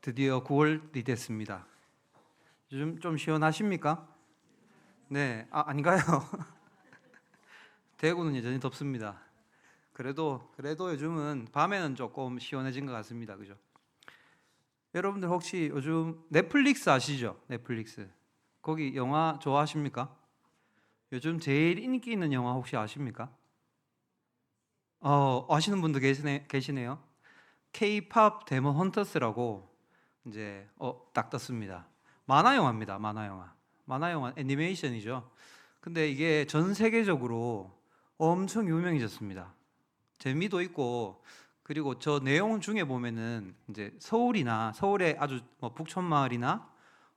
드디어 9월이 됐습니다. 요즘 좀 시원하십니까? 네, 아, 아닌가요? 대구는 여전히 덥습니다. 그래도 그래도 요즘은 밤에는 조금 시원해진 것 같습니다. 그죠? 여러분들 혹시 요즘 넷플릭스 아시죠? 넷플릭스. 거기 영화 좋아하십니까? 요즘 제일 인기 있는 영화 혹시 아십니까? 어, 아시는 분도 계시네, 계시네요. K-팝 데몬 헌터스라고 이제 어, 딱 떴습니다. 만화 영화입니다. 만화 영화. 만화 영화 애니메이션이죠. 근데 이게 전 세계적으로 엄청 유명해졌습니다. 재미도 있고 그리고 저 내용 중에 보면은 이제 서울이나 서울의 아주 뭐 북촌 마을이나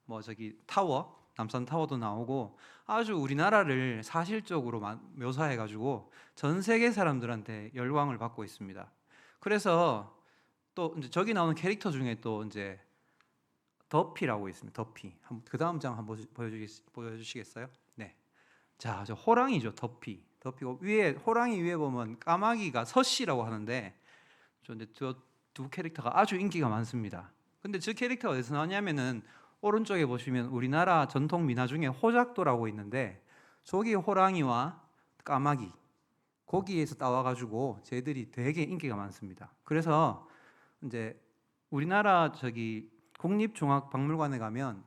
뭐 저기 타워 남산 타워도 나오고 아주 우리나라를 사실적으로 마- 묘사해 가지고 전 세계 사람들한테 열광을 받고 있습니다. 그래서 또 이제 저기 나오는 캐릭터 중에 또 이제 더피라고 있습니다. 더피. 그 다음 장 한번 보여주겠, 보여주시겠 어요? 네. 자, 저 호랑이죠. 더피. 더피고 위에 호랑이 위에 보면 까마귀가 서씨라고 하는데 저 이제 두, 두 캐릭터가 아주 인기가 많습니다. 근데 저 캐릭터가 어디서 나왔냐면은 오른쪽에 보시면 우리나라 전통 민화 중에 호작도라고 있는데 저기 호랑이와 까마귀 거기에서 따와가지고 쟤들이 되게 인기가 많습니다. 그래서 이제 우리나라 저기 국립종합박물관에 가면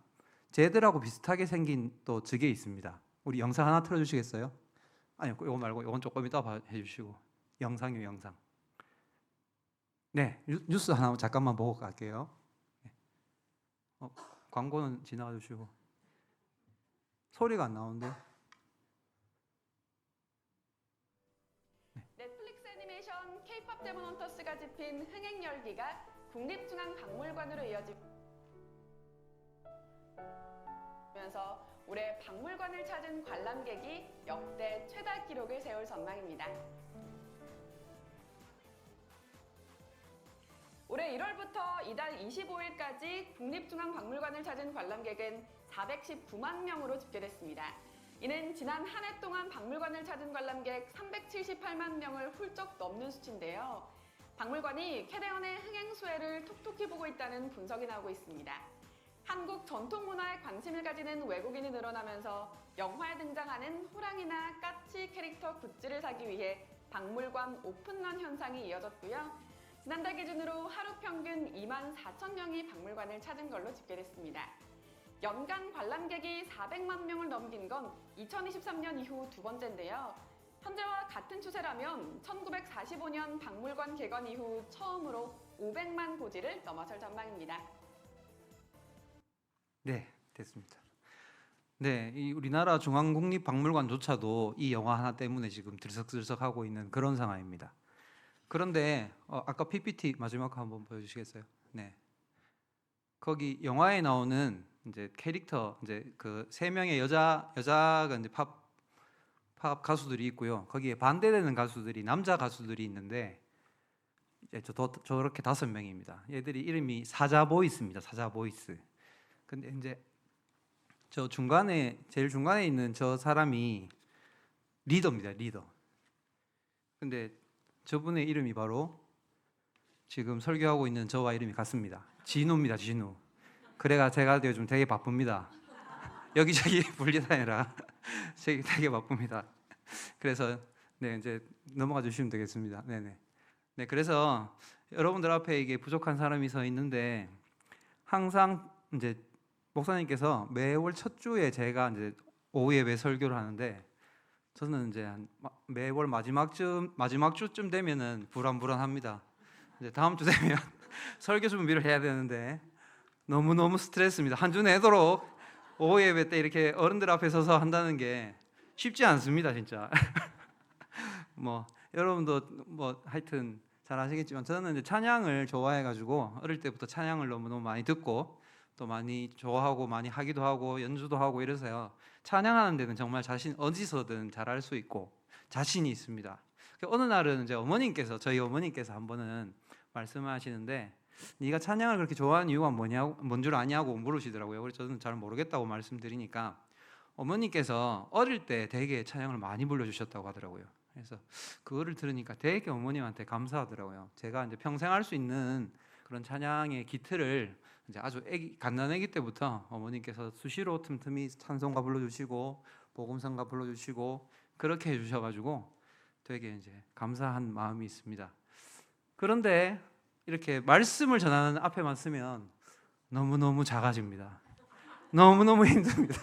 쟤들하고 비슷하게 생긴 또 저게 있습니다. 우리 영상 하나 틀어주시겠어요? 아니요, 이거 말고 이건 조금 이따 봐- 해주시고 영상이요, 영상. 네, 뉴- 뉴스 하나 잠깐만 보고 갈게요. 네. 어, 광고는 지나가 주시고 소리가 안 나오는데. 넷플릭스 애니메이션 K-팝 데몬 헌터스가 집힌 흥행 열기가 국립중앙박물관으로 이어 지면서 올해 박물관을 찾은 관람객이 역대 최다 기록을 세울 전망입니다. 올해 1월부터 이달 25일까지 국립중앙박물관을 찾은 관람객은 419만 명으로 집계됐습니다. 이는 지난 한 해 동안 박물관을 찾은 관람객 378만 명을 훌쩍 넘는 수치인데요. 박물관이 캐대언의 흥행 수혜를 톡톡히 보고 있다는 분석이 나오고 있습니다. 한국 전통 문화에 관심을 가지는 외국인이 늘어나면서 영화에 등장하는 호랑이나 까치 캐릭터 굿즈를 사기 위해 박물관 오픈런 현상이 이어졌고요. 지난달 기준으로 하루 평균 2만 4천 명이 박물관을 찾은 걸로 집계됐습니다. 연간 관람객이 400만 명을 넘긴 건 2023년 이후 두 번째인데요. 현재와 같은 추세라면 1945년 박물관 개관 이후 처음으로 500만 고지를 넘어설 전망입니다. 네, 됐습니다. 네, 이 우리나라 중앙국립박물관조차도 이 영화 하나 때문에 지금 들썩들썩하고 있는 그런 상황입니다. 그런데 어, 아까 PPT 마지막 거 한번 보여주시겠어요? 네. 거기 영화에 나오는 이제 캐릭터 이제 그 세 명의 여자 여자가 이제 팝, 팝 가수들이 있고요. 거기에 반대되는 가수들이 남자 가수들이 있는데 이제 저, 더- 저렇게 다섯 명입니다. 얘들이 이름이 사자 보이스입니다. 사자 보이스. 근데 이제 저 중간에 제일 중간에 있는 저 사람이 리더입니다. 리더. 근데 저분의 이름이 바로 지금 설교하고 있는 저와 이름이 같습니다. 진우입니다. 진우. 그래가 제가 요즘 되게 바쁩니다. 여기저기 분리다니라 되게 되게 바쁩니다. 그래서 네 이제 넘어가 주시면 되겠습니다. 네네. 네 그래서 여러분들 앞에 이게 부족한 사람이 서 있는데 항상 이제 목사님께서 매월 첫 주에 제가 이제 오후 예배 설교를 하는데 저는 이제 매월 마지막 쯤 마지막 주쯤 되면은 불안불안합니다. 이제 다음 주 되면 설교 준비를 해야 되는데 너무 너무 스트레스입니다. 한 주 내도록 오후 예배 때 이렇게 어른들 앞에 서서 한다는 게 쉽지 않습니다, 진짜. 뭐 여러분도 뭐 하여튼 잘 아시겠지만 저는 이제 찬양을 좋아해 가지고 어릴 때부터 찬양을 너무 너무 많이 듣고 또 많이 좋아하고 많이 하기도 하고 연주도 하고 이래서요. 찬양하는 데는 정말 자신 어디서든 잘할 수 있고 자신이 있습니다. 그 어느 날은 이제 어머님께서 저희 어머님께서 한 번은 말씀하시는데 네가 찬양을 그렇게 좋아하는 이유가 뭐냐고 뭔 줄 아냐고 물으시더라고요. 그래서 저는 잘 모르겠다고 말씀드리니까 어머님께서 어릴 때 되게 찬양을 많이 불러주셨다고 하더라고요. 그래서 그거를 들으니까 되게 어머님한테 감사하더라고요. 제가 이제 평생 할 수 있는 그런 찬양의 기틀을 이제 아주 애기 갓난아기 때부터 어머니께서 수시로 틈틈이 찬송가 불러주시고 복음성가 불러주시고 그렇게 해주셔가지고 되게 이제 감사한 마음이 있습니다. 그런데 이렇게 말씀을 전하는 앞에만 쓰면 너무 너무 작아집니다. 너무 너무 힘듭니다.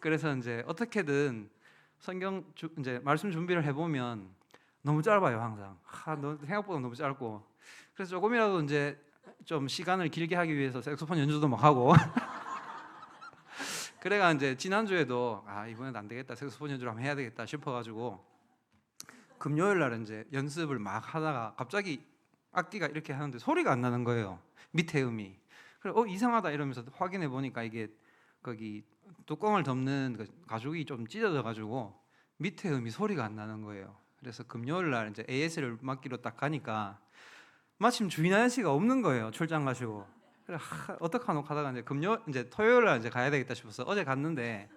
그래서 이제 어떻게든 성경 주, 이제 말씀 준비를 해보면 너무 짧아요 항상. 하, 너, 생각보다 너무 짧고 그래서 조금이라도 이제 좀 시간을 길게 하기 위해서 색소폰 연주도 막 하고. 그래가 이제 지난주에도 아 이번엔 안 되겠다. 색소폰 연주를 한번 해야 되겠다 싶어가지고 금요일 날 이제 연습을 막 하다가 갑자기 악기가 이렇게 하는데 소리가 안 나는 거예요. 밑에 음이. 그래 어 이상하다 이러면서 확인해 보니까 이게 거기 뚜껑을 덮는 그 가죽이 좀 찢어져 가지고 밑에 음이 소리가 안 나는 거예요. 그래서 금요일 날 이제 AS를 맡기로 딱 가니까 마침 주인 아저씨가 없는 거예요 출장 가시고 그래 하, 어떡하노 하다가 이제 금요 이제 토요일 날 이제 가야 되겠다 싶어서 어제 갔는데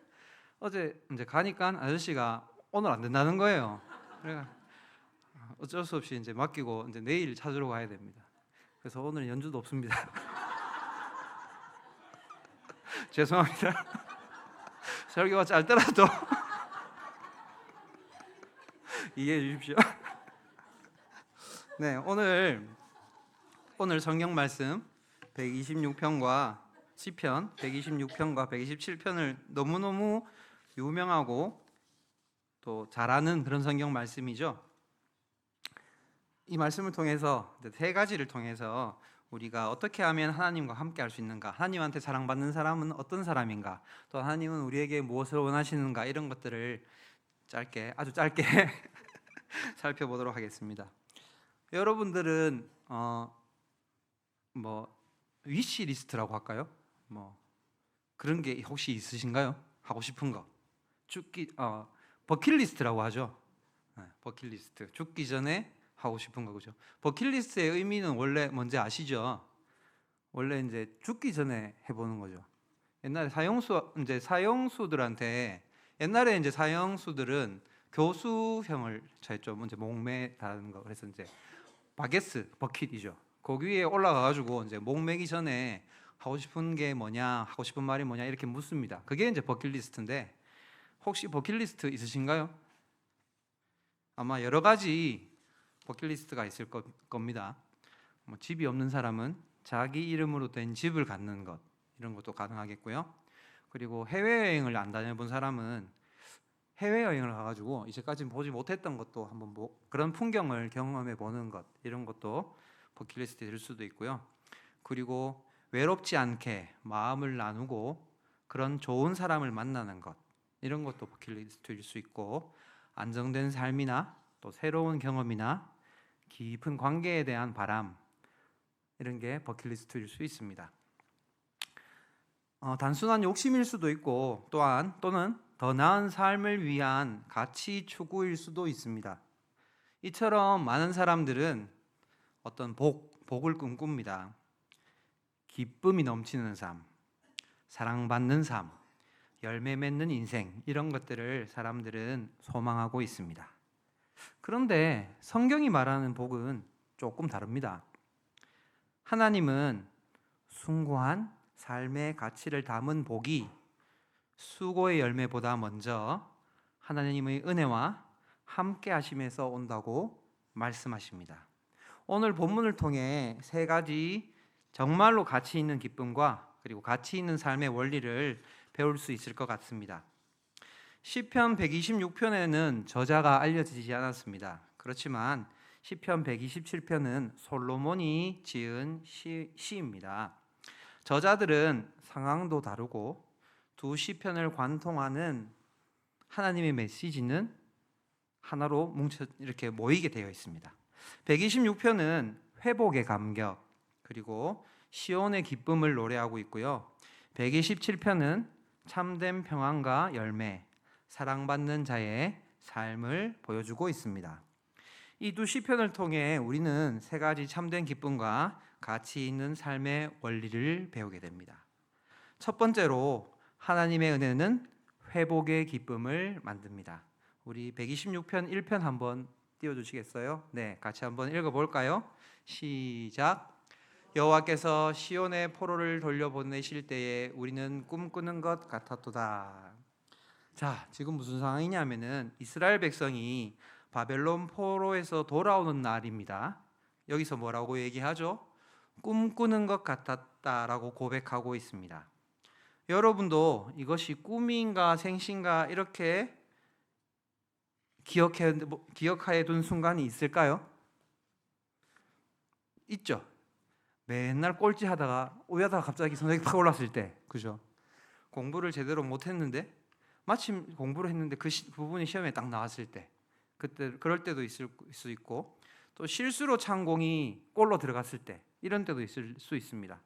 어제 이제 가니까 아저씨가 오늘 안 된다는 거예요. 그래 어쩔 수 없이 이제 맡기고 이제 내일 찾으러 가야 됩니다. 그래서 오늘 연주도 없습니다. 죄송합니다. 설교가 짧더라도 이해해 주십시오. 네, 오늘 오늘 성경 말씀 126편과 시편 126편과 127편을 너무너무 유명하고 또 잘하는 그런 성경 말씀이죠. 이 말씀을 통해서 세 가지를 통해서 우리가 어떻게 하면 하나님과 함께 할 수 있는가, 하나님한테 사랑받는 사람은 어떤 사람인가, 또 하나님은 우리에게 무엇을 원하시는가 이런 것들을 짧게 아주 짧게 살펴보도록 하겠습니다. 여러분들은 어, 뭐 위시 리스트라고 할까요? 뭐 그런 게 혹시 있으신가요? 하고 싶은 거 죽기 어 버킷리스트라고 하죠. 네, 버킷리스트 죽기 전에 하고 싶은 거 그죠? 버킷리스트의 의미는 원래 뭔지 아시죠? 원래 이제 죽기 전에 해보는 거죠. 옛날에 사형수 이제 사형수들한테 옛날에 이제 사형수들은 교수형을 차했죠. 이제 목매 다는 거 그래서 이제 바게스 버킷이죠. 거기 위에 올라가 가지고 이제 목 매기 전에 하고 싶은 게 뭐냐, 하고 싶은 말이 뭐냐 이렇게 묻습니다. 그게 이제 버킷리스트인데 혹시 버킷리스트 있으신가요? 아마 여러 가지 버킷리스트가 있을 거- 겁니다. 뭐 집이 없는 사람은 자기 이름으로 된 집을 갖는 것 이런 것도 가능하겠고요. 그리고 해외 여행을 안 다녀본 사람은 해외 여행을 가가지고 이제까지 보지 못했던 것도 한번 뭐 그런 풍경을 경험해 보는 것 이런 것도 버킷리스트에 들 수도 있고요. 그리고 외롭지 않게 마음을 나누고 그런 좋은 사람을 만나는 것 이런 것도 버킷리스트일 수 있고 안정된 삶이나 또 새로운 경험이나 깊은 관계에 대한 바람 이런 게 버킷리스트일 수 있습니다. 어, 단순한 욕심일 수도 있고 또한 또는 더 나은 삶을 위한 가치 추구일 수도 있습니다. 이처럼 많은 사람들은 어떤 복, 복을 꿈꿉니다. 기쁨이 넘치는 삶, 사랑받는 삶, 열매 맺는 인생 이런 것들을 사람들은 소망하고 있습니다. 그런데 성경이 말하는 복은 조금 다릅니다. 하나님은 숭고한 삶의 가치를 담은 복이 수고의 열매보다 먼저 하나님의 은혜와 함께 하심에서 온다고 말씀하십니다. 오늘 본문을 통해 세 가지 정말로 가치 있는 기쁨과 그리고 가치 있는 삶의 원리를 배울 수 있을 것 같습니다. 시편 126편에는 저자가 알려지지 않았습니다. 그렇지만 시편 127편은 솔로몬이 지은 시, 시입니다. 저자들은 상황도 다르고 두 시편을 관통하는 하나님의 메시지는 하나로 뭉쳐 이렇게 모이게 되어 있습니다. 126편은 회복의 감격 그리고 시온의 기쁨을 노래하고 있고요. 127편은 참된 평안과 열매, 사랑받는 자의 삶을 보여주고 있습니다. 이 두 시편을 통해 우리는 세 가지 참된 기쁨과 가치 있는 삶의 원리를 배우게 됩니다. 첫 번째로 하나님의 은혜는 회복의 기쁨을 만듭니다. 우리 126편 1편 한번 띄워 주시겠어요? 네, 같이 한번 읽어 볼까요? 시작. 여호와께서 시온의 포로를 돌려보내실 때에 우리는 꿈꾸는 것 같았도다. 자, 지금 무슨 상황이냐면은 이스라엘 백성이 바벨론 포로에서 돌아오는 날입니다. 여기서 뭐라고 얘기하죠? 꿈꾸는 것 같았다라고 고백하고 있습니다. 여러분도 이것이 꿈인가 생신가 이렇게 기억해 기억하에 둔 순간이 있을까요? 있죠. 맨날 꼴찌 하다가 오야다가 갑자기 성적이 팍 올랐을 때, 그죠? 공부를 제대로 못 했는데 마침 공부를 했는데 그 시- 부분이 시험에 딱 나왔을 때, 그때 그럴 때도 있을 수 있고 또 실수로 찬 공이 골로 들어갔을 때 이런 때도 있을 수 있습니다.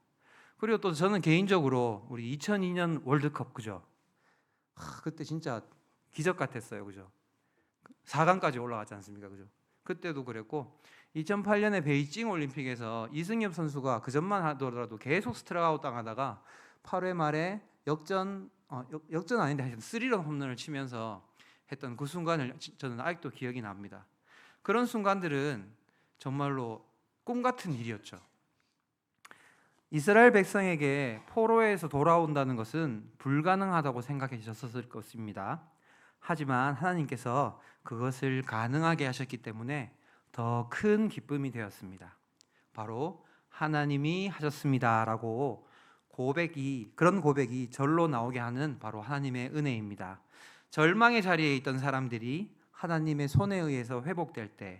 그리고 또 저는 개인적으로 우리 2002년 월드컵 그죠? 하, 그때 진짜 기적 같았어요, 그죠? 4강까지 올라갔지 않습니까, 그죠? 그때도 그랬고 2008년에 베이징 올림픽에서 이승엽 선수가 그 전만 하더라도 계속 스트라이크아웃 당하다가 8회 말에 역전 어, 역, 역전 아닌데 하여튼 스리런 홈런을 치면서 했던 그 순간을 지- 저는 아직도 기억이 납니다. 그런 순간들은 정말로 꿈 같은 일이었죠. 이스라엘 백성에게 포로에서 돌아온다는 것은 불가능하다고 생각하셨을 것입니다. 하지만 하나님께서 그것을 가능하게 하셨기 때문에 더 큰 기쁨이 되었습니다. 바로 하나님이 하셨습니다라고 고백이 그런 고백이 절로 나오게 하는 바로 하나님의 은혜입니다. 절망의 자리에 있던 사람들이 하나님의 손에 의해서 회복될 때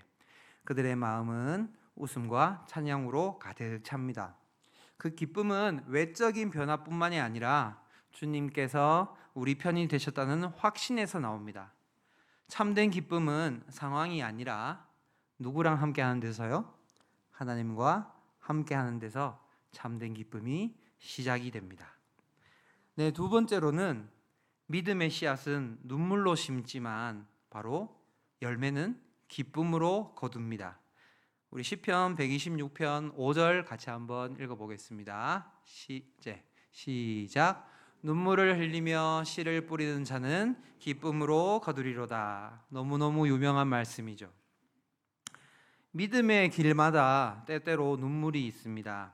그들의 마음은 웃음과 찬양으로 가득 찹니다. 그 기쁨은 외적인 변화뿐만이 아니라 주님께서 우리 편이 되셨다는 확신에서 나옵니다. 참된 기쁨은 상황이 아니라 누구랑 함께 하는 데서요? 하나님과 함께 하는 데서 참된 기쁨이 시작이 됩니다. 네, 두 번째로는 믿음의 씨앗은 눈물로 심지만 바로 열매는 기쁨으로 거둡니다. 우리 시편 126편 5절 같이 한번 읽어 보겠습니다. 시, 이제 시작. 눈물을 흘리며 씨를 뿌리는 자는 기쁨으로 거두리로다. 너무너무 유명한 말씀이죠. 믿음의 길마다 때때로 눈물이 있습니다.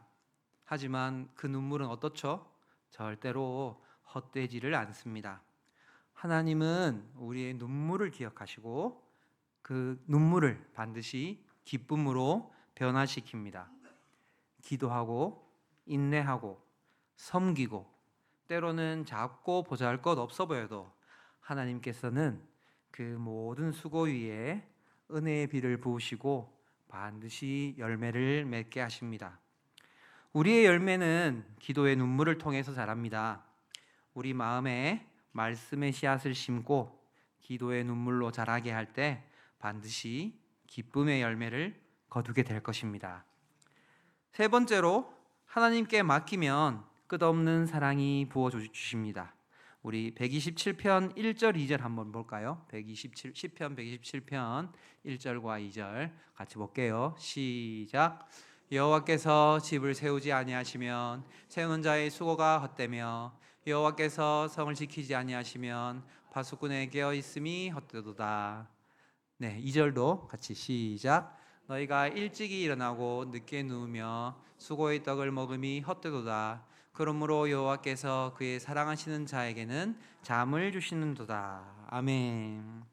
하지만 그 눈물은 어떻죠? 절대로 헛되지를 않습니다. 하나님은 우리의 눈물을 기억하시고 그 눈물을 반드시 기쁨으로 변화시킵니다. 기도하고 인내하고 섬기고 때로는 작고 보잘 것 없어 보여도 하나님께서는 그 모든 수고 위에 은혜의 비를 부으시고 반드시 열매를 맺게 하십니다. 우리의 열매는 기도의 눈물을 통해서 자랍니다. 우리 마음에 말씀의 씨앗을 심고 기도의 눈물로 자라게 할 때 반드시 기쁨의 열매를 거두게 될 것입니다. 세 번째로 하나님께 맡기면 끝없는 사랑이 부어 주십니다. 우리 127편 1절 2절 한번 볼까요? 127 10편 127편 1절과 2절 같이 볼게요. 시작. 여호와께서 집을 세우지 아니하시면 세우는 자의 수고가 헛되며 여호와께서 성을 지키지 아니하시면 파수꾼의 깨어 있음이 헛되도다. 네, 2절도 같이 시작. 너희가 일찍이 일어나고 늦게 누우며 수고의 떡을 먹음이 헛되도다. 그러므로 여호와께서 그의 사랑하시는 자에게는 잠을 주시는도다. 아멘.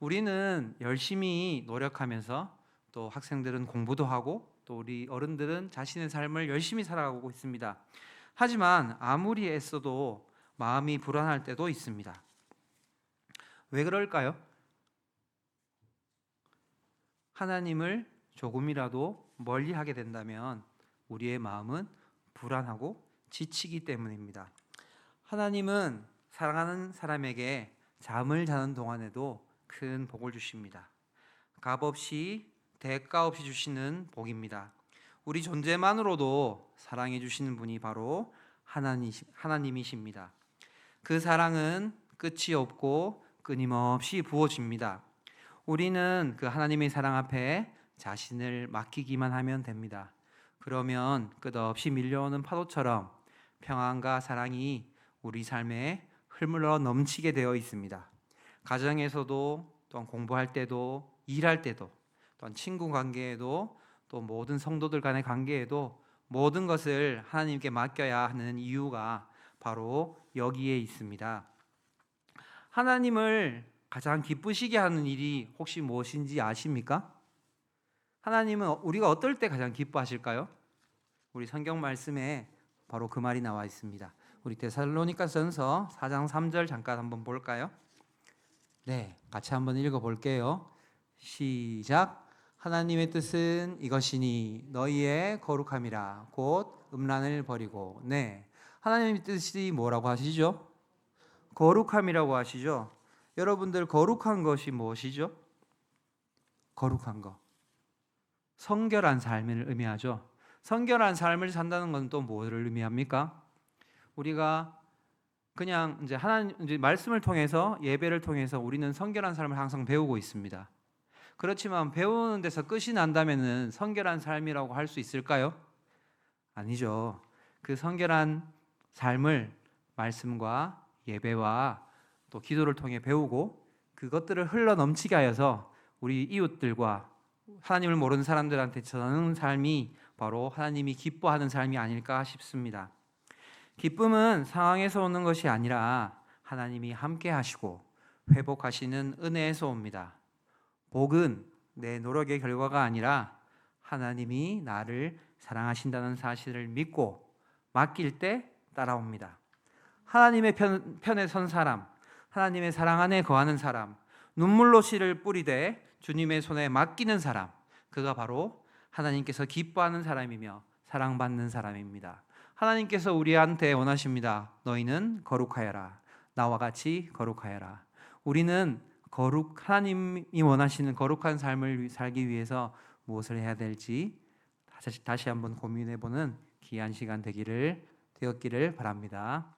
우리는 열심히 노력하면서 또 학생들은 공부도 하고 또 우리 어른들은 자신의 삶을 열심히 살아가고 있습니다. 하지만 아무리 애써도 마음이 불안할 때도 있습니다. 왜 그럴까요? 하나님을 조금이라도 멀리 하게 된다면 우리의 마음은 불안하고 지치기 때문입니다. 하나님은 사랑하는 사람에게 잠을 자는 동안에도 큰 복을 주십니다. 값 없이 대가 없이 주시는 복입니다. 우리 존재만으로도 사랑해 주시는 분이 바로 하나님 하나님이십니다. 그 사랑은 끝이 없고 끊임없이 부어집니다. 우리는 그 하나님의 사랑 앞에 자신을 맡기기만 하면 됩니다. 그러면 끝없이 밀려오는 파도처럼 평안과 사랑이 우리 삶에 흘러 넘치게 되어 있습니다. 가정에서도 또한 공부할 때도 일할 때도 또한 친구 관계에도 또 모든 성도들 간의 관계에도 모든 것을 하나님께 맡겨야 하는 이유가 바로 여기에 있습니다. 하나님을 가장 기쁘시게 하는 일이 혹시 무엇인지 아십니까? 하나님은 우리가 어떨 때 가장 기뻐하실까요? 우리 성경 말씀에 바로 그 말이 나와 있습니다. 우리 데살로니가전서 4장 3절 잠깐 한번 볼까요? 네, 같이 한번 읽어 볼게요. 시작. 하나님의 뜻은 이것이니 너희의 거룩함이라 곧 음란을 버리고 네. 하나님의 뜻이 뭐라고 하시죠? 거룩함이라고 하시죠. 여러분들 거룩한 것이 무엇이죠? 거룩한 것. 성결한 삶을 의미하죠. 성결한 삶을 산다는 건 또 뭐를 의미합니까? 우리가 그냥 이제 하나님 이제 말씀을 통해서 예배를 통해서 우리는 성결한 삶을 항상 배우고 있습니다. 그렇지만 배우는 데서 끝이 난다면은 성결한 삶이라고 할 수 있을까요? 아니죠. 그 성결한 삶을 말씀과 예배와 또 기도를 통해 배우고 그것들을 흘러 넘치게 하여서 우리 이웃들과 하나님을 모르는 사람들한테 전하는 삶이 바로 하나님이 기뻐하는 삶이 아닐까 싶습니다. 기쁨은 상황에서 오는 것이 아니라 하나님이 함께 하시고 회복하시는 은혜에서 옵니다. 복은 내 노력의 결과가 아니라 하나님이 나를 사랑하신다는 사실을 믿고 맡길 때 따라옵니다. 하나님의 편, 편에 선 사람, 하나님의 사랑 안에 거하는 사람, 눈물로 씨를 뿌리되 주님의 손에 맡기는 사람, 그가 바로 하나님께서 기뻐하는 사람이며 사랑받는 사람입니다. 하나님께서 우리한테 원하십니다. 너희는 거룩하여라. 나와 같이 거룩하여라. 우리는 거룩 하나님이 원하시는 거룩한 삶을 살기 위해서 무엇을 해야 될지 다시 다시 한번 고민해 보는 귀한 시간 되기를 되었기를 바랍니다.